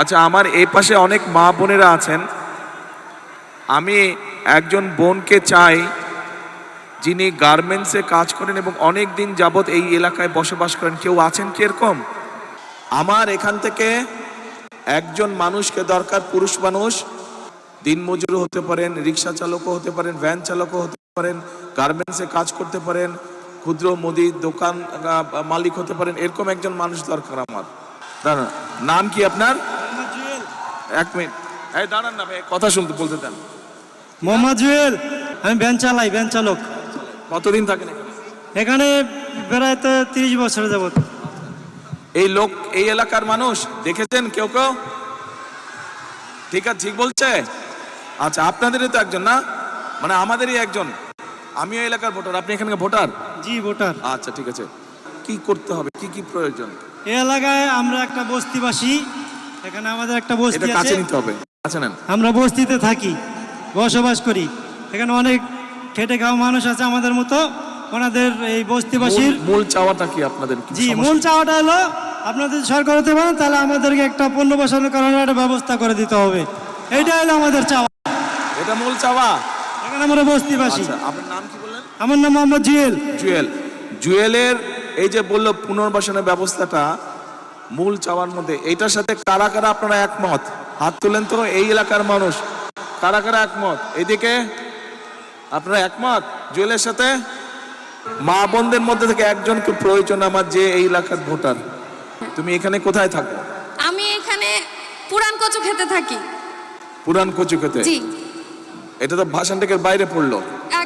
আচ্ছা আমার এই পাশে অনেক মা বোনেরা আছেন। আমি একজন বোনকে চাই যিনি গার্মেন্টসে কাজ করেন এবং অনেক দিন যাবৎ এই এলাকায় বসবাস করেন। কেউ আছেন কি এরকম? আমার এখান থেকে একজন মানুষকে দরকার পুরুষ মানুষ। দিনমজুর হতে পারেন, রিক্সা চালকও হতে পারেন, ভ্যান চালকও হতে পারেন, গার্মেন্টসে কাজ করতে পারেন, ক্ষুদ্র মুদির দোকান মালিক হতে পারেন, এরকম একজন মানুষ দরকার আমার। নাম কি আপনার? এক মিনিট। এই দাঁড়ান না ভাই কথা শুনতে বলতে দেন। মোহাম্মদ জুয়েল আমি ভ্যান চালাই ভ্যান চালক। কতদিন থাকেন এখানে? প্রায় তো তিরিশ বছর যাবত। এই লোক এই এলাকার মানুষ দেখেছেন কেউ কেউ? ঠিক আছে ঠিক বলছে? আচ্ছা আপনাদেরই তো একজন না? মানে আমাদেরই একজন। আমিও এলাকার ভোটার আপনি এখানকার ভোটার? জি ভোটার। আচ্ছা ঠিক আছে। কি করতে হবে? কি কি প্রয়োজন? এই এলাকায় আমরা একটা বস্তিবাসী এখানে আমাদের একটা এটা বস্তি কাছে আছে। নিতে হবে। কাছে নেন। আমরা বস্তিতে থাকি বসবাস করি। এখানে অনেক খেটে খাওয়া মানুষ আছে আমাদের মতো। ওনাদের এই বস্তিবাসীর মূল- মূল চাওয়াটা কি আপনাদের? কি জি সমস্যা? মূল চাওয়াটা হলো আপনাদের যদি সরকার হতে পারেন তাহলে আমাদেরকে একটা পণ্য বসানোর কারণে একটা ব্যবস্থা করে দিতে হবে। এইটা হলো আমাদের চাওয়া। এটা মূল চাওয়া? এখানে আমরা বস্তিবাসী। আচ্ছা আপনার নাম কি বললেন? আমার নাম মোহাম্মদ জুয়েল। জুয়েল। জুয়েলের এই যে বলল পুনর্বাসনের ব্যবস্থাটা মূল চাওয়ার মধ্যে। এইটার সাথে কারা কারা আপনারা একমত? হাত তুলেন তো এই এলাকার মানুষ। কারা কারা একমত? এদিকে আপনারা একমত? জুয়েলের সাথে? মা বোনদের মধ্যে থেকে একজনকে প্রয়োজন আমার যে এই এলাকার ভোটার। তুমি এখানে কোথায় থাকো? আমি এখানে পুরান কচু খেতে থাকি। পুরান কচুকেতে জি। এটা তো ভাষান থেকে বাইরে পড়ল।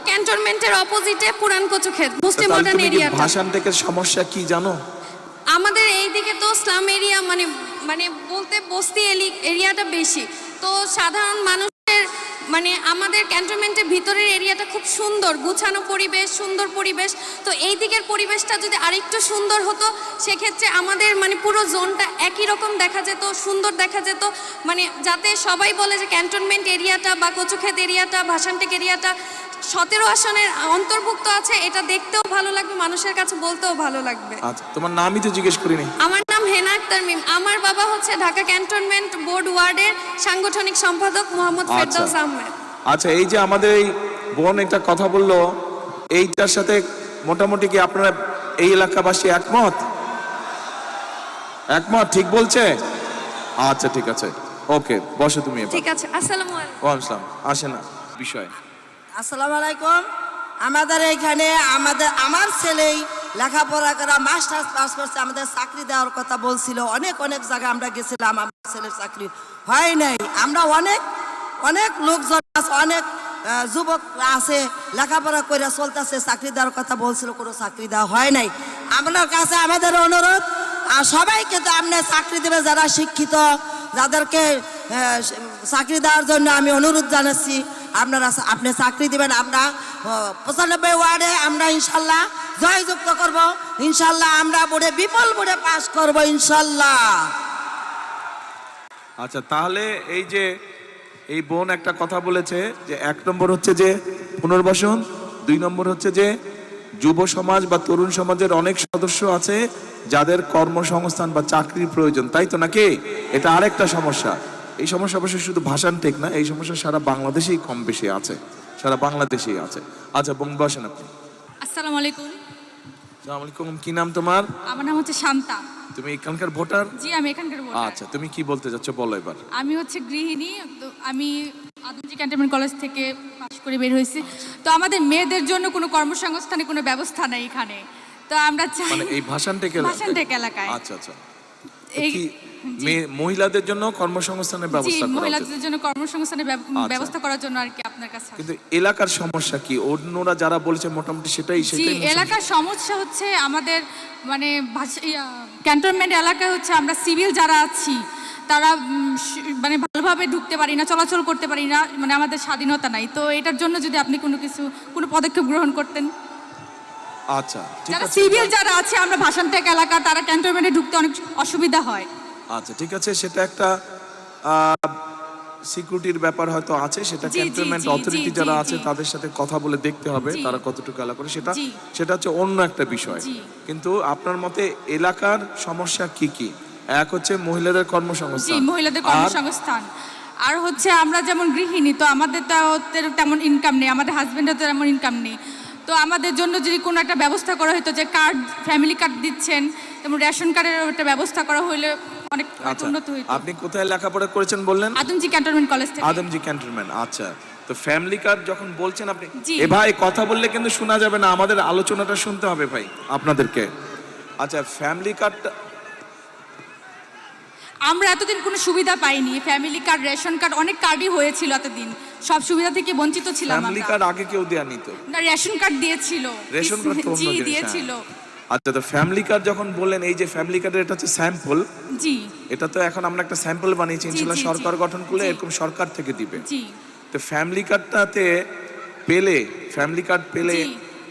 ক্যান্টনমেন্টের অপোজিটে পুরান কচু ক্ষেত মুসলিম মডার্ন তুমি কি এরিয়াটা ভাষান সমস্যা কি জানো? আমাদের এই দিকে তো স্লাম এরিয়া মানে মানে বলতে বস্তি এরিয়াটা বেশি। তো সাধারণ মানুষের মানে আমাদের ক্যান্টনমেন্টের ভিতরের এরিয়াটা খুব সুন্দর, গুছানো পরিবেশ, সুন্দর পরিবেশ। তো এই দিকের পরিবেশটা যদি আরেকটু সুন্দর হতো, সেক্ষেত্রে আমাদের মানে পুরো জোনটা একই রকম দেখা যেত, সুন্দর দেখা যেত। মানে যাতে সবাই বলে যে ক্যান্টনমেন্ট এরিয়াটা বা কচুক্ষেত এরিয়াটা, ভাসানটেক এরিয়াটা সতেরো আসনের অন্তর্ভুক্ত আছে এটা দেখতেও ভালো লাগবে মানুষের কাছে বলতেও ভালো লাগবে। আচ্ছা তোমার নামই তো জিজ্ঞেস করিনি। আমার নাম হেনা আক্তার মিম। আমার বাবা হচ্ছে ঢাকা ক্যান্টনমেন্ট বোর্ড ওয়ার্ডের সাংগঠনিক সম্পাদক মোহাম্মদ আচ্ছা। ফেরদৌস আহমেদ। আচ্ছা এই যে আমাদের এই বোন একটা কথা বলল এইটার সাথে মোটামুটি কি আপনারা এই এলাকাবাসী একমত? একমত ঠিক বলছে? আচ্ছা ঠিক আছে। ওকে বসো তুমি ঠিক আছে আসসালামু আলাইকুম। ওয়ালাইকুম আসসালাম। আসে না বিষয়। আসসালামু আলাইকুম। আমাদের এখানে আমাদের, আমার ছেলেই লেখাপড়া করা মাস্টার্স পাস করছে, আমাদের চাকরি দেওয়ার কথা বলছিল। অনেক অনেক জায়গায় আমরা গেছিলাম, আমার ছেলের চাকরি হয় নাই। আমরা অনেক অনেক লোকজন আছে, অনেক যুবক আছে, লেখাপড়া করে চলতেছে, চাকরি দেওয়ার কথা বলছিল, কোনো চাকরি দেওয়া হয় নাই। আপনার কাছে আমাদের অনুরোধ সবাইকে তো আপনি চাকরি দেবে যারা শিক্ষিত, যাদেরকে চাকরি দেওয়ার জন্য আমি অনুরোধ জানাচ্ছি। আপনারা আপনি চাকরি দিবেন, আমরা পঁচানব্বই ওয়ার্ডে আমরা ইনশাল্লাহ জয়যুক্ত করব। ইনশাল্লাহ আমরা বোর্ডে বিপুল বোর্ডে পাশ করব, ইনশাল্লাহ। আচ্ছা তাহলে এই যে, এই বোন একটা কথা বলেছে যে, এক নম্বর হচ্ছে যে, পুনর্বাসন, দুই নম্বর হচ্ছে যে, যুব সমাজ বা তরুণ সমাজের অনেক সদস্য আছে যাদের কর্মসংস্থান বা চাকরির প্রয়োজন, তাই তো নাকি? এটা আরেকটা সমস্যা। এই সমস্যা অবশ্য শুধু ভাষান টেক না এই সমস্যা সারা বাংলাদেশেই কম বেশি আছে। সারা বাংলাদেশেই আছে। আচ্ছা বোন বসেন আপনি। আসসালামু আলাইকুম। আসসালামু আলাইকুম কি নাম তোমার? আমার নাম হচ্ছে শান্তা। তুমি এখানকার ভোটার? জি আমি এখানকার ভোটার। আচ্ছা তুমি কি বলতে চাচ্ছ বলো এবার। আমি হচ্ছে গৃহিণী আমি আদমজি ক্যান্টনমেন্ট কলেজ থেকে পাশ করে বের হয়েছি। তো আমাদের মেয়েদের জন্য কোনো কর্মসংস্থানে কোনো ব্যবস্থা নেই এখানে। তো আমরা চাই মানে এই ভাষান টেক ভাষানটেক এলাকায়। আচ্ছা আচ্ছা। এই মহিলাদের জন্য কর্মসংস্থানের ব্যবস্থা করা মহিলাদের জন্য কর্মসংস্থানের আচ্ছা। ব্যবস্থা করার জন্য আর কি আপনার কাছে কিন্তু এলাকার সমস্যা কি? অন্যরা যারা বলেছে মোটামুটি সেটাই সেটাই এলাকার সমস্যা হচ্ছে আমাদের মানে ক্যান্টনমেন্ট এলাকায় হচ্ছে আমরা সিভিল যারা আছি তারা মানে ভালোভাবে ঢুকতে পারি না চলাচল করতে পারি না মানে আমাদের স্বাধীনতা নাই। তো এটার জন্য যদি আপনি কোনো কিছু কোনো পদক্ষেপ গ্রহণ করতেন? আচ্ছা যারা সিভিল যারা আছে আমরা ভাষানটেক এলাকা তারা ক্যান্টনমেন্টে ঢুকতে অনেক অসুবিধা হয়। আচ্ছা ঠিক আছে? সেটা একটা সিকিউরিটির ব্যাপার হয়তো আছে সেটা ক্যান্টনমেন্ট অথরিটি যারা আছে তাদের সাথে কথা বলে দেখতে হবে তারা কতটুকু এলাকা করে সেটা সেটা হচ্ছে অন্য একটা বিষয়। কিন্তু আপনার মতে এলাকার সমস্যা কি কি? এক হচ্ছে মহিলাদের জি কর্মসংস্থান মহিলাদের কর্মসংস্থান। আর হচ্ছে আমরা যেমন গৃহিণী তো আমাদের তো তেমন ইনকাম নেই আমাদের হাজবেন্ডের তো তেমন ইনকাম নেই। তো আমাদের জন্য যদি কোনো একটা ব্যবস্থা করা হতো যে কার্ড ফ্যামিলি কার্ড দিচ্ছেন যেমন রেশন কার্ডের একটা ব্যবস্থা করা হলে অনেক আচ্ছা উন্নত হইতো আপনি কোথায় লেখাপড়া করেছেন বললেন? আদমজি ক্যান্টনমেন্ট কলেজ থেকে। আদমজি ক্যান্টনমেন্ট আচ্ছা। তো ফ্যামিলি কার্ড যখন বলছেন আপনি এ ভাই কথা বললে কিন্তু শোনা যাবে না আমাদের আলোচনাটা শুনতে হবে ভাই আপনাদেরকে। আচ্ছা ফ্যামিলি কার্ডটা আমরা এতদিন কোনো সুবিধা পাইনি। ফ্যামিলি কার্ড রেশন কার্ড অনেক কার্ডই হয়েছিল এতদিন। সব সুবিধা থেকে বঞ্চিত ছিলাম ফ্যামিলি কার্ড আগে কেউ দেয়া নিত না রেশন কার্ড দিয়েছিল। রেশন কার্ড তো জি হ্যাঁ। দিয়েছিল। আচ্ছা তো ফ্যামিলি কার্ড যখন বললেন এই যে ফ্যামিলি কার্ডের এটা হচ্ছে স্যাম্পল জি। এটা তো এখন আমরা একটা স্যাম্পল বানিয়েছি জি, সরকার গঠন করলে এরকম সরকার থেকে দিবে। জি। তো ফ্যামিলি কার্ডটাতে পেলে ফ্যামিলি কার্ড পেলে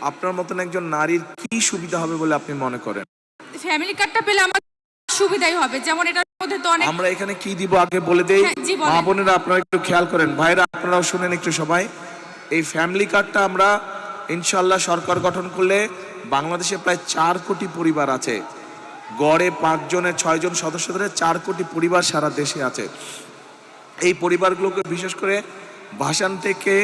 আপনার মতন একজন নারীর কি সুবিধা হবে বলে আপনি মনে করেন? ফ্যামিলি কার্ডটা পেলে আমার সুবিধাই হবে। যেমন এটার মধ্যে তো অনেক আমরা এখানে কি দিব আগে বলে দেই? হ্যাঁ। মা বোনেরা আপনারা একটু খেয়াল করেন। ভাইরা আপনারাও শুনেন একটু সবাই। এই ফ্যামিলি কার্ডটা আমরা ইনশাল্লাহ সরকার গঠন করলে বাংলাদেশে প্রায় চার কোটি পরিবার আছে। গড়ে পাঁচজনের ছয়জন সদস্য ধরে চার কোটি পরিবার সারা দেশে আছে। এই পরিবারগুলোকে বিশেষ করে ভাসান থেকে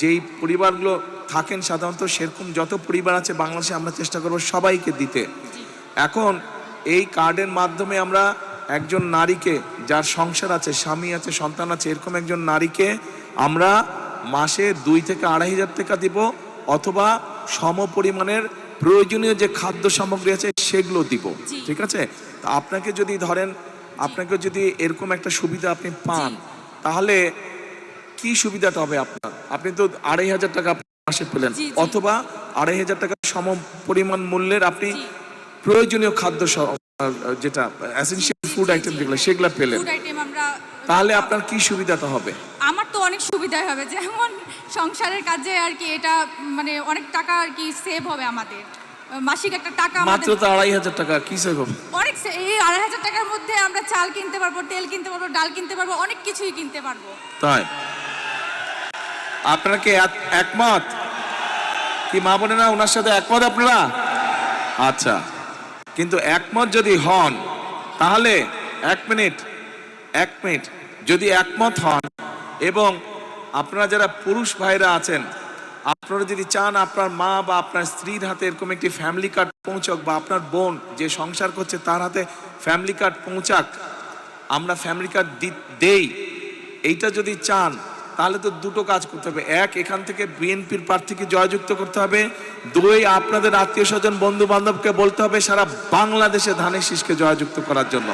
যেই পরিবারগুলো থাকেন সাধারণত সেরকম যত পরিবার আছে বাংলাদেশে আমরা চেষ্টা করব সবাইকে দিতে। এখন এই কার্ডের মাধ্যমে আমরা একজন নারীকে যার সংসার আছে, স্বামী আছে, সন্তান আছে, এরকম একজন নারীকে আমরা মাসে দুই থেকে আড়াই হাজার টাকা দিব অথবা সম পরিমাণের প্রয়োজনীয় যে খাদ্য সামগ্রী আছে সেগুলো দিব। ঠিক আছে? তা আপনাকে যদি ধরেন আপনাকে যদি এরকম একটা সুবিধা আপনি পান তাহলে কি সুবিধাটা হবে আপনার? আপনি তো আড়াই হাজার টাকা মাসে পেলেন। অথবা আড়াই হাজার টাকা সম পরিমাণ মূল্যের আপনি প্রয়োজনীয় খাদ্য যেটা ফুড আইটেম যেগুলো সেগুলো পেলেন। তাহলে আপনার কি সুবিধাটা হবে? অনেক সুবিধাই হবে। যেমন সংসারের কাজে আর কি এটা মানে অনেক টাকা আর কি সেভ হবে আমাদের। মাসিক একটা টাকা মাত্র তো আড়াই হাজার টাকা কি সেভ হবে? অনেক এই আড়াই হাজার টাকার মধ্যে আমরা চাল কিনতে পারব তেল কিনতে পারব ডাল কিনতে পারব অনেক কিছুই কিনতে পারব। তাই? আপনারা কি এক- একমত? কি মা বোনেরা ওনার সাথে একমত আপনারা? আচ্ছা। কিন্তু একমত যদি হন তাহলে এক মিনিট এক মিনিট যদি একমত হন এবং আপনারা যারা পুরুষ ভাইরা আছেন, আপনারা যদি চান আপনার মা বা আপনার স্ত্রীর হাতে এরকম একটি ফ্যামিলি কার্ড পৌঁছক বা আপনার বোন যে সংসার করছে তার হাতে ফ্যামিলি কার্ড পৌঁছাক, আমরা ফ্যামিলি কার্ড দেই। এইটা যদি চান, তাহলে তো দুটো কাজ করতে হবে। এক, এখান থেকে বিএনপির প্রার্থীকে জয়যুক্ত করতে হবে। দুই, আপনাদের আত্মীয় স্বজন বন্ধু বান্ধবকে বলতে হবে সারা বাংলাদেশে ধানের শীষকে জয়যুক্ত করার জন্য।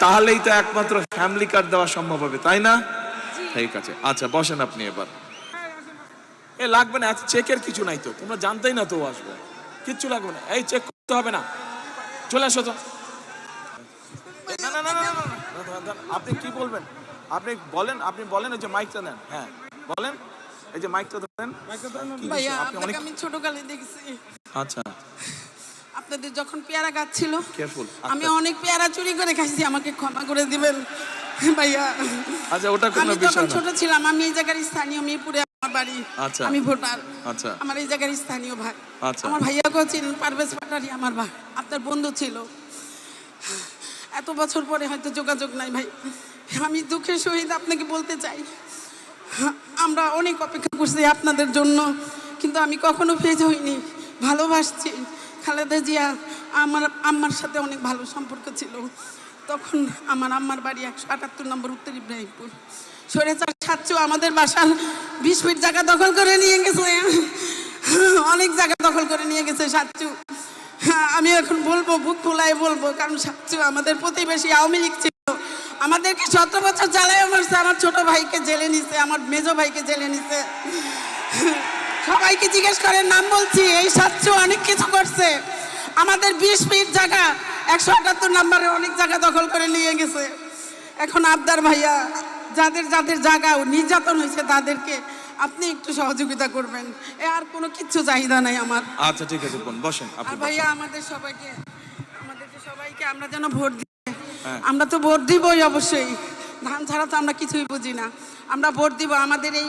তাহলেই তো একমাত্র ফ্যামিলি কার্ড দেওয়া সম্ভব হবে তাই না ঠিক আছে আচ্ছা বসেন আপনি এবার এ লাগবে না চেকের কিছু নাই তো তোমরা জানতেই না তো আসবে কিচ্ছু লাগবে না এই চেক করতে হবে না চলে আসো তো আপনি কি বলবেন আপনি বলেন আপনি বলেন এই যে মাইকটা নেন হ্যাঁ বলেন এই যে মাইকটা ধরেন বিষয়? আপনি অনেক আমি ছোটকালে দেখছি আচ্ছা আপনাদের যখন পেয়ারা গাছ ছিল আমি অনেক পেয়ারা চুরি করে খাইছি আমাকে ক্ষমা করে দিবেন। ভাইয়া আচ্ছা ওটা কোনো বিষয় ছোট ছিলাম আমি এই জায়গার স্থানীয় মিরপুরে আমার বাড়ি আচ্ছা। আমি ভোটার। আচ্ছা। আমার এই জায়গার স্থানীয় ভাই। আচ্ছা। আমার ভাইয়াকেও চিনেন পারভেজ পাটারি আমার ভাই। আপনার বন্ধু ছিল। এত বছর পরে হয়তো যোগাযোগ নাই ভাই। আমি দুঃখের সহিত আপনাকে বলতে চাই। আমরা অনেক অপেক্ষা করছি আপনাদের জন্য কিন্তু আমি কখনো ফেজ হইনি। ভালোবাসছি। খালেদা জিয়া আমার আম্মার সাথে অনেক ভালো সম্পর্ক ছিল। তখন আমার আম্মার বাড়ি একশো আটাত্তর নম্বর উত্তর ইব্রাহিমপুর। সরেচার সাচ্চু আমাদের বাসার বিশ ফিট জায়গা দখল করে নিয়ে গেছে। অনেক জায়গা দখল করে নিয়ে গেছে সাচ্চু। হ্যাঁ, আমি এখন বলব বুক ফুলাই বলব কারণ সাচ্চু আমাদের প্রতিবেশী আওয়ামী লীগ ছিল। আমাদেরকে সতেরো বছর জ্বালায় মারছে আমার ছোট ভাইকে জেলে নিছে আমার মেজো ভাইকে জেলে নিছে। সবাইকে জিজ্ঞেস করে নাম বলছি এই সাচ্চু অনেক কিছু করছে। আমাদের বিশ ফিট জায়গা একশো আটাত্তর নাম্বারে অনেক জায়গা দখল করে নিয়ে গেছে। এখন আবদার ভাইয়া যাদের যাদের জায়গা নির্যাতন হয়েছে তাদেরকে আপনি একটু সহযোগিতা করবেন। এ আর কোনো কিচ্ছু চাহিদা নাই আমার। আচ্ছা ঠিক আছে বোন বসেন আর ভাইয়া আমাদের সবাইকে আমাদেরকে সবাইকে আমরা যেন ভোট দিই। হ্যাঁ। আমরা তো ভোট দিবই অবশ্যই। ধান ছাড়া তো আমরা কিছুই বুঝি না। আমরা ভোট দিব আমাদের এই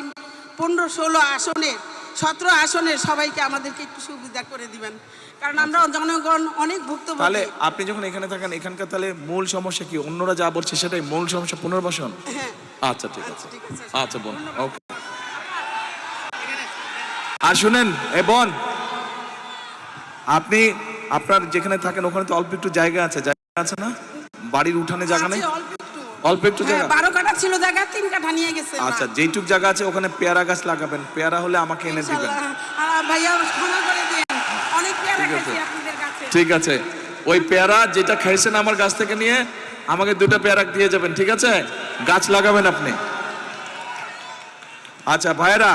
পনেরো ষোলো আসনে। সতেরো আসনের সবাইকে আমাদেরকে একটু সুবিধা করে দিবেন। কারণ আমরা জনগণ অনেক ভুক্তভোগী। তাহলে আপনি যখন এখানে থাকেন এখানকার তাহলে মূল সমস্যা কি? অন্যরা যা বলছে সেটাই মূল সমস্যা পুনর্বাসন? হ্যাঁ। আচ্ছা ঠিক আছে। ঠিক আছে। আচ্ছা। বোন ওকে। আর শুনেন এ বোন আপনি আপনার যেখানে থাকেন ওখানে তো অল্প একটু জায়গা আছে। জায়গা আছে না? বাড়ির উঠানে জায়গা নেই? অল্প একটু হ্যাঁ, জায়গা। বারো কাঠা ছিল জায়গা তিন কাঠা নিয়ে গেছে আচ্ছা যেইটুক জায়গা আছে ওখানে পেয়ারা গাছ লাগাবেন। পেয়ারা হলে আমাকে এনে দিবেন। আর ভাইয়া ক্ষমা করে দিন। অনেক পেয়ারা আছে। আপনাদের কাছে। ঠিক আছে। ওই পেয়ারা যেটা খাইছেন আমার গাছ থেকে নিয়ে আমাকে দুটো পেয়ারা দিয়ে যাবেন ঠিক আছে? গাছ লাগাবেন আপনি। আচ্ছা ভাইয়েরা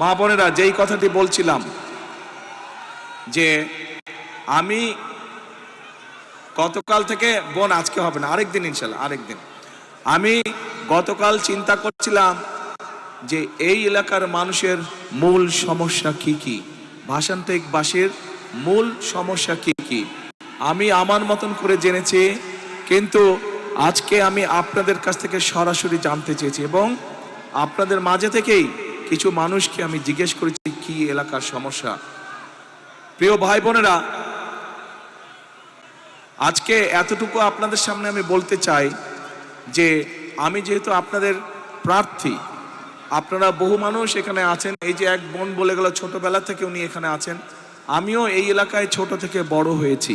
মা বোনেরা যেই কথাটি বলছিলাম যে আমি গতকাল থেকে বোন, আজকে হবে না আরেকদিন ইনশাল্লাহ আরেকদিন আমি গতকাল চিন্তা করছিলাম যে এই এলাকার মানুষের মূল সমস্যা কি কি? ভাষান্তরিকবাসীর মূল সমস্যা কি কি? আমি আমার মতন করে জেনেছি, কিন্তু আজকে আমি আপনাদের কাছ থেকে সরাসরি জানতে চেয়েছি এবং আপনাদের মাঝে থেকেই কিছু মানুষকে আমি জিজ্ঞেস করেছি, কি এলাকার সমস্যা? প্রিয় ভাই বোনেরা আজকে এতটুকু আপনাদের সামনে আমি বলতে চাই যে আমি যেহেতু আপনাদের প্রার্থী, আপনারা বহু মানুষ এখানে আছেন। এই যে এক বোন বলে গেল ছোটবেলা থেকে উনি এখানে আছেন। আমিও এই এলাকায় ছোট থেকে বড় হয়েছি।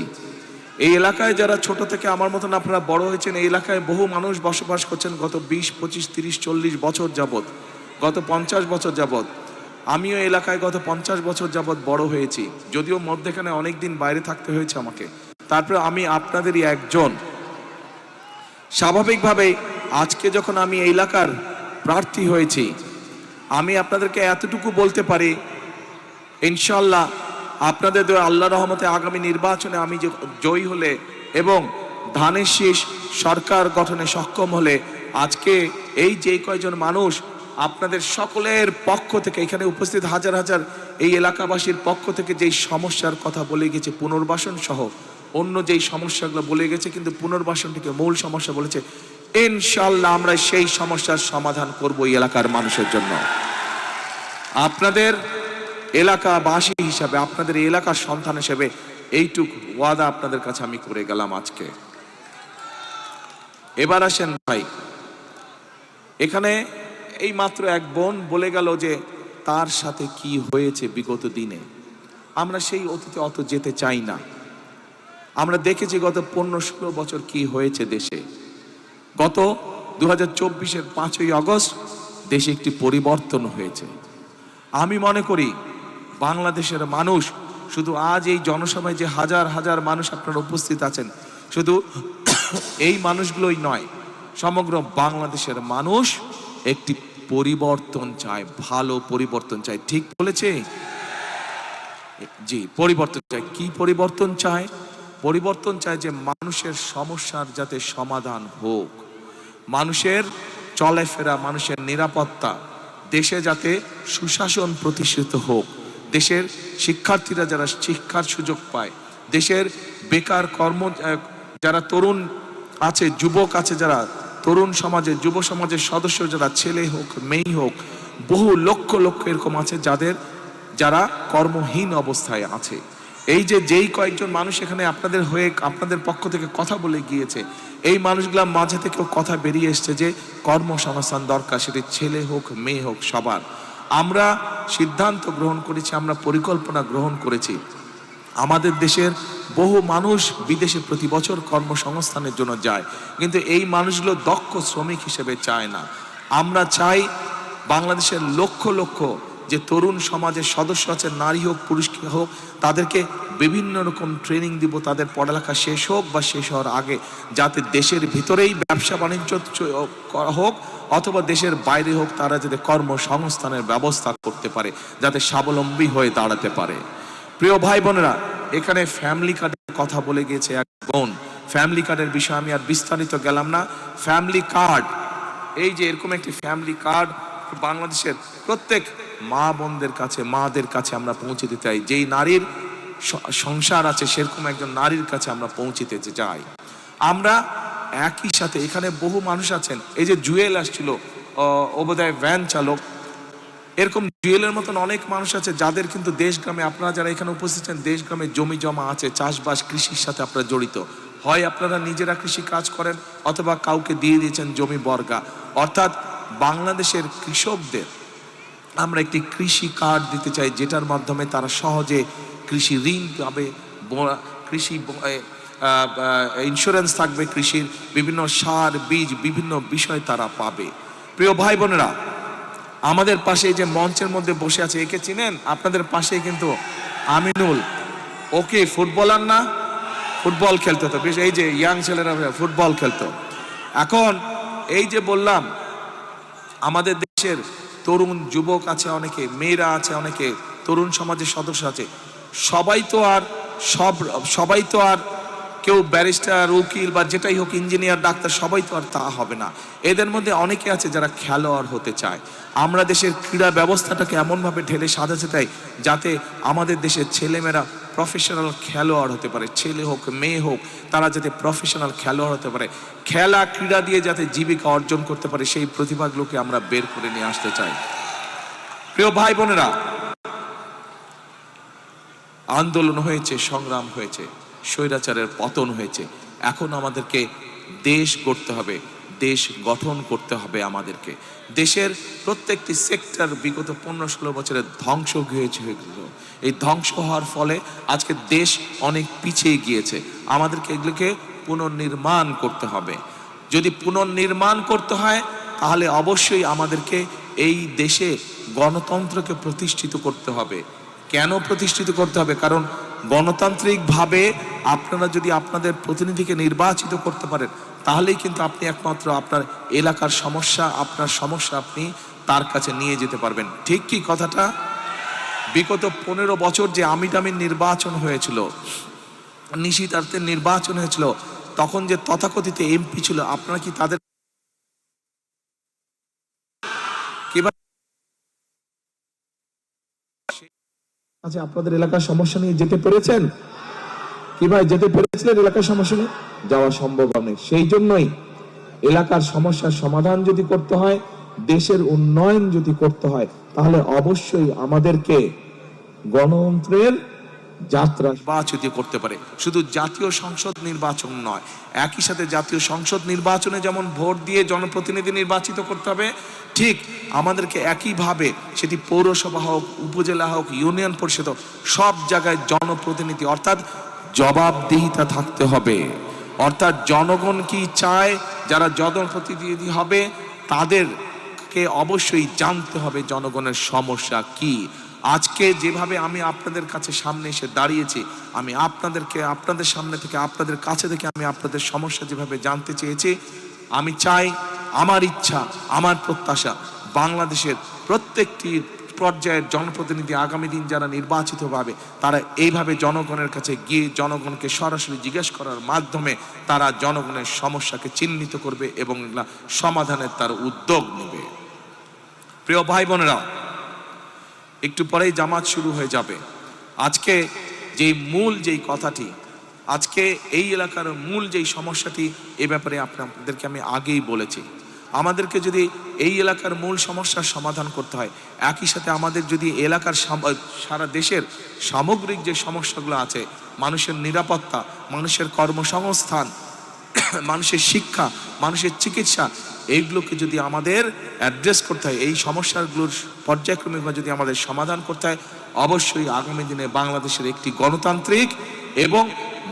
এই এলাকায় যারা ছোট থেকে আমার মতন আপনারা বড় হয়েছেন, এই এলাকায় বহু মানুষ বসবাস করছেন গত বিশ, পঁচিশ, তিরিশ, চল্লিশ বছর যাবত গত পঞ্চাশ বছর যাবত আমিও এলাকায় গত পঞ্চাশ বছর যাবত বড় হয়েছি। যদিও মধ্যেখানে অনেক দিন বাইরে থাকতে হয়েছে আমাকে। তারপরে আমি আপনাদেরই একজন। স্বাভাবিকভাবে আজকে যখন আমি এই এলাকার প্রার্থী হয়েছি, আমি আপনাদেরকে এতটুকু বলতে পারি ইনশাল্লাহ আপনাদের আল্লাহ রহমতে আগামী নির্বাচনে আমি যে জয়ী হলে এবং ধানের শীষ সরকার গঠনে সক্ষম হলে আজকে এই যে কয়জন মানুষ আপনাদের সকলের পক্ষ থেকে, এখানে উপস্থিত হাজার হাজার এই এলাকাবাসীর পক্ষ থেকে যেই সমস্যার কথা বলে গেছে পুনর্বাসন সহ অন্য যেই সমস্যাগুলো বলে গেছে, কিন্তু পুনর্বাসনটিকে মূল সমস্যা বলেছে, ইনশাল্লাহ আমরা সেই সমস্যার সমাধান করব এই এলাকার মানুষের জন্য। আপনাদের এলাকাবাসী হিসাবে, আপনাদের এলাকার সন্তান হিসেবে এইটুক ওয়াদা আপনাদের কাছে আমি করে গেলাম আজকে। এবার আসেন ভাই, এখানে এই মাত্র এক বোন বলে গেল যে তার সাথে কি হয়েছে বিগত দিনে। আমরা সেই অতীতে অত যেতে চাই না। আমরা দেখেছি গত পনেরো ষোলো বছর কি হয়েছে দেশে। গত দু হাজার চব্বিশের পাঁচই আগস্ট দেশে একটি পরিবর্তন হয়েছে। আমি মনে করি, বাংলাদেশের মানুষ শুধু আজ এই জনসভায় যে হাজার হাজার মানুষ আপনারা উপস্থিত আছেন, শুধু এই মানুষগুলোই নয়, সমগ্র বাংলাদেশের মানুষ একটি পরিবর্তন চায়, ভালো পরিবর্তন চায়। ঠিক বলেছে? জি, পরিবর্তন চায়। কি পরিবর্তন চায়? পরিবর্তন চায় যে মানুষের সমস্যার যাতে সমাধান হোক। মানুষের চলাফেরা, মানুষের নিরাপত্তা, দেশে যাতে সুশাসন প্রতিষ্ঠিত হোক। দেশের শিক্ষার্থীরা যারা শিক্ষার সুযোগ পায়, দেশের বেকার কর্ম যারা তরুণ আছে, যুবক আছে যারা, তরুণ সমাজে, যুব সমাজের সদস্য যারা, ছেলে হোক, মেয়ে হোক, বহু লক্ষ লক্ষ এরকম আছে যাদের, যারা কর্মহীন অবস্থায় আছে। এই যে যেই কয়েকজন মানুষ এখানে আপনাদের হয়ে আপনাদের পক্ষ থেকে কথা বলে গিয়েছে, এই মানুষগুলা মাঝে থেকেও কথা বেরিয়ে এসছে যে কর্মসংস্থান দরকার, সেটি ছেলে হোক, মেয়ে হোক, সবার। আমরা সিদ্ধান্ত গ্রহণ করেছি, আমরা পরিকল্পনা গ্রহণ করেছি। আমাদের দেশের বহু মানুষ বিদেশে প্রতি বছর কর্মসংস্থানের জন্য যায়, কিন্তু এই মানুষগুলো দক্ষ শ্রমিক হিসেবে চায় না। আমরা চাই বাংলাদেশের লক্ষ লক্ষ যে তরুণ সমাজের সদস্য আছে, নারী হোক, পুরুষ হোক, তাদেরকে বিভিন্ন রকম ট্রেনিং দিব, তাদের পড়ালেখা শেষ হোক বা শেষ হওয়ার আগে। যাতে দেশের ভিতরেই ব্যবসা বাণিজ্য হোক, অথবা দেশের বাইরে হোক, তারা যাতে কর্মসংস্থানের ব্যবস্থা করতে পারে, যাতে স্বাবলম্বী হয়ে দাঁড়াতে পারে। প্রিয় ভাই বোনেরা, এখানে ফ্যামিলি কার্ডের কথা বলে গিয়েছে এক বোন। ফ্যামিলি কার্ডের বিষয়ে আমি আর বিস্তারিত গেলাম না। ফ্যামিলি কার্ড এই যে এরকম একটি ফ্যামিলি কার্ড বাংলাদেশের প্রত্যেক মা বোনদের কাছে, মাদের কাছে আমরা পৌঁছে চাই। যেই নারীর সংসার আছে, সেরকম একজন নারীর কাছে আমরা পৌঁছিতে চাই। আমরা একই সাথে এখানে বহু মানুষ আছেন। এই যে জুয়েল আসছিল বোধহয় ভ্যান চালক, এরকম জুয়েলের মতন অনেক মানুষ আছে যাদের কিন্তু দেশ গ্রামে আপনারা যারা এখানে উপস্থিত আছেন দেশ গ্রামে জমি জমা আছে, চাষবাস, কৃষির সাথে আপনারা জড়িত। হয় আপনারা নিজেরা কৃষি কাজ করেন, অথবা কাউকে দিয়ে দিয়েছেন জমি বর্গা। অর্থাৎ বাংলাদেশের কৃষকদের আমরা একটি কৃষি কার্ড দিতে চাই, যেটার মাধ্যমে তারা সহজে কৃষি ঋণ পাবে কৃষি ইন্স্যুরেন্স থাকবে, কৃষির বিভিন্ন সার, বীজ, বিভিন্ন বিষয় তারা পাবে। প্রিয় ভাই বোনেরা, আমাদের পাশে যে মঞ্চের মধ্যে বসে আছে, একে চিনেন? আপনাদের পাশে কিন্তু আমিনুল। ওকে ফুটবলার না? ফুটবল খেলতো তো, বেশ, এই যে ইয়াং ছেলেরা, ফুটবল খেলতো। এখন, এই যে বললাম, আমাদের দেশের তরুণ যুবক আছে অনেকে, মেয়েরা আছে অনেকে, তরুণ সমাজের সদস্য আছে। সবাই তো আর সব, সবাই তো আর কেউ ব্যারিস্টার, উকিল বা যেটাই হোক ইঞ্জিনিয়ার, ডাক্তার, সবাই তো আর তা হবে না। এদের মধ্যে অনেকে আছে যারা খেলোয়াড় হতে চায়। আমরা দেশের ক্রীড়া ব্যবস্থাটাকে এমনভাবে ঢেলে সাজাতে চাই যাতে আমাদের দেশের ছেলেমেয়েরা প্রফেশনাল খেলোয়াড় হতে পারে। ছেলে হোক, মেয়ে হোক, তারা যাতে প্রফেশনাল খেলোয়াড় হতে পারে। খেলা, ক্রীড়া দিয়ে যাতে জীবিকা অর্জন করতে পারে, সেই প্রতিভাগুলোকে আমরা বের করে নিয়ে আসতে চাই। প্রিয় ভাই বোনেরা আন্দোলন হয়েছে, সংগ্রাম হয়েছে। স্বৈরাচারের পতন হয়েছে। এখন আমাদেরকে দেশ গড়তে হবে, দেশ গঠন করতে হবে আমাদেরকে। দেশের প্রত্যেকটি সেক্টর বিগত পনেরো ষোলো বছরের ধ্বংস হয়েছে এই ধ্বংস হওয়ার ফলে আজকে দেশ অনেক পিছিয়ে গিয়েছে। আমাদেরকে এগুলোকে পুনর্নির্মাণ করতে হবে। যদি পুনর্নির্মাণ করতে হয়, তাহলে অবশ্যই আমাদেরকে এই দেশে গণতন্ত্রকে প্রতিষ্ঠিত করতে হবে। কেন প্রতিষ্ঠিত করতে হবে? কারণ গণতান্ত্রিকভাবে আপনারা যদি আপনাদের প্রতিনিধিকে নির্বাচিত করতে পারেন, তাহলেই কিন্তু আপনি একমাত্র আপনার এলাকার সমস্যা, আপনার সমস্যা আপনি তার কাছে নিয়ে যেতে পারবেন। ঠিক কি কথাটা? বিগত পনেরো বছর যে আমিটামির নির্বাচন হয়েছিল, নিশিতার্থের নির্বাচন হয়েছিল, তখন যে তথাকথিত এমপি ছিল, আপনারা কি তাদের আচ্ছা আপনাদের এলাকার সমস্যা নিয়ে যেতে পেরেছেন? কি ভাই, যেতে পেরেছিলেন এলাকার সমস্যা নিয়ে? যাওয়া সম্ভব নয় সেই জন্যই এলাকার সমস্যার সমাধান যদি করতে হয়, দেশের উন্নয়ন যদি করতে হয়, তাহলে অবশ্যই আমাদেরকে গণতন্ত্রের যাত্রা। নির্বাচিত করতে পারে। শুধু জাতীয় সংসদ নির্বাচন নয়, একই সাথে জাতীয় সংসদ নির্বাচনে যেমন ভোট দিয়ে জনপ্রতিনিধি নির্বাচিত করতে হবে, ঠিক আমাদেরকে একইভাবে সেটি পৌরসভা হোক, উপজেলা হোক, ইউনিয়ন পরিষদ সব জায়গায় জনপ্রতিনিধি, অর্থাৎ জবাবদিহিতা থাকতে হবে। অর্থাৎ জনগণ কি চায়, যারা জনপ্রতিনিধি হবে, তাদেরকে অবশ্যই জানতে হবে জনগণের সমস্যা কি। আজকে যেভাবে আমি আপনাদের কাছে সামনে এসে দাঁড়িয়েছি, আমি আপনাদেরকে, আপনাদের সামনে থেকে, আপনাদের কাছে থেকে আমি আপনাদের সমস্যা যেভাবে জানতে চেয়েছি, আমি চাই আমার ইচ্ছা, আমার প্রত্যাশা বাংলাদেশের প্রত্যেকটি পর্যায়ের জনপ্রতিনিধি আগামী দিন যারা নির্বাচিত হবে তারা এইভাবে জনগণের কাছে গিয়ে জনগণকে সরাসরি জিজ্ঞেস করার মাধ্যমে তারা জনগণের সমস্যাকে চিহ্নিত করবে এবং সমাধানের তার উদ্যোগ নেবে। প্রিয় ভাই বোনেরা একটু পরেই জামাত শুরু হয়ে যাবে। আজকে যেই মূল যেই কথাটি, আজকে এই এলাকার মূল যেই সমস্যাটি, এ ব্যাপারে আপনাদেরকে আমি আগেই বলেছি। আমাদেরকে যদি এই এলাকার মূল সমস্যার সমাধান করতে হয়, একই সাথে আমাদের যদি এলাকার সারা দেশের সামগ্রিক যে সমস্যাগুলো আছে, মানুষের নিরাপত্তা, মানুষের কর্মসংস্থান, মানুষের শিক্ষা, মানুষের চিকিৎসা এইগুলোকে যদি আমাদের অ্যাড্রেস করতে হয়, এই সমস্যাগুলোর পর্যায়ক্রমিকভাবে যদি আমাদের সমাধান করতে হয়, অবশ্যই আগামী দিনে বাংলাদেশের একটি গণতান্ত্রিক এবং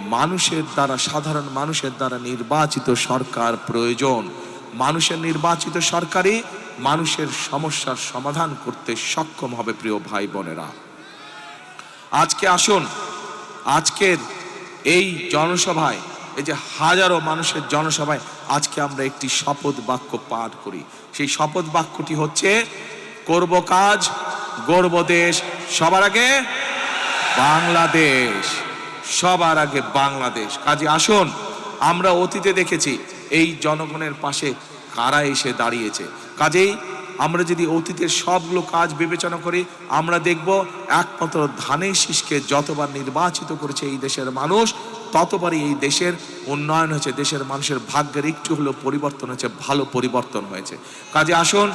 মানুষের দ্বারা, সাধারণ মানুষের দ্বারা নির্বাচিত সরকার প্রয়োজন। মানুষের নির্বাচিত সরকারই মানুষের সমস্যার সমাধান করতে সক্ষম হবে, প্রিয় ভাই বোনেরা। আজকে আসুন, আজকের এই জনসভায়, এই যে হাজারো মানুষের জনসভায় আজকে আমরা একটি শপথ বাক্য পাঠ করি। সেই শপথ বাক্যটি হচ্ছে, করব কাজ গর্ব দেশ। সবার আগে বাংলাদেশ। সবার আগে বাংলাদেশ। কাজে আসুন, আমরা অতীতে দেখেছি, এই জনগণের পাশে কারা এসে দাঁড়িয়েছে। কাজেই আমরা যদি অতীতের সবগুলো কাজ বিবেচনা করি, আমরা দেখব, একমাত্র ধানের শীষকে যতবার নির্বাচিত করেছে এই দেশের মানুষ ততবারই এই দেশের উন্নয়ন হয়েছে, দেশের মানুষের ভাগ্যের একটু হলেও পরিবর্তন হয়েছে, ভালো পরিবর্তন হয়েছে। কাজে আসুন,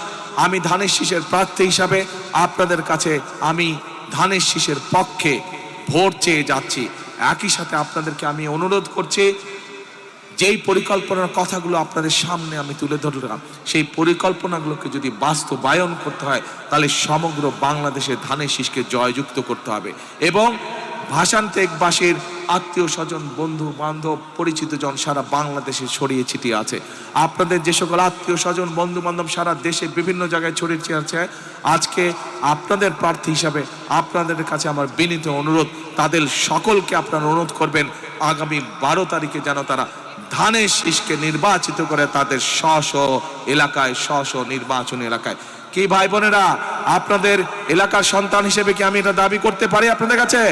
আমি ধানের শীষের প্রার্থী হিসাবে আপনাদের কাছে আমি ধানের শীষের পক্ষে ভোট চেয়ে যাচ্ছি। একই সাথে আপনাদেরকে আমি অনুরোধ করছি, যেই পরিকল্পনার কথাগুলো আপনাদের সামনে আমি তুলে ধরলাম, সেই পরিকল্পনাগুলোকে যদি বাস্তবায়ন করতে হয়, তাহলে সমগ্র বাংলাদেশের ধানের শীষকে জয়যুক্ত করতে হবে। এবং ভাষান্তেকবাসীর আত্মীয় স্বজন, বন্ধু, বান্ধব, পরিচিত জন সারা বাংলাদেশে ছড়িয়ে ছিটিয়ে আছে। আপনাদের যে সকল আত্মীয় স্বজন, বন্ধু বান্ধব সারা দেশে বিভিন্ন জায়গায় ছড়িয়ে আছে, আজকে আপনাদের প্রার্থী হিসাবে আপনাদের কাছে আমার বিনীত অনুরোধ, তাদের সকলকে আপনারা অনুরোধ করবেন, আগামী বারো তারিখে যেন তারা ধানের শীষকে নির্বাচিত করে তাদের স্ব এলাকায় স্ব নির্বাচন এলাকায়। কি ভাই বোনেরা, আপনাদের এলাকার সন্তান হিসেবে কি আমি এটা দাবি করতে পারি আপনাদের কাছে?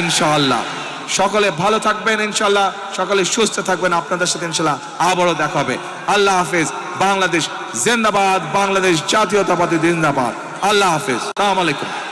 ইনশাআল্লাহ। সকলে ভালো থাকবেন ইনশাল্লাহ সকলে সুস্থ থাকবেন আপনাদের সাথে ইনশাল্লাহ আবারও দেখা হবে। আল্লাহ হাফেজ। বাংলাদেশ জিন্দাবাদ, বাংলাদেশ জাতীয়তাবাদী জিন্দাবাদ। আল্লাহ হাফেজ। সালাম আলাইকুম।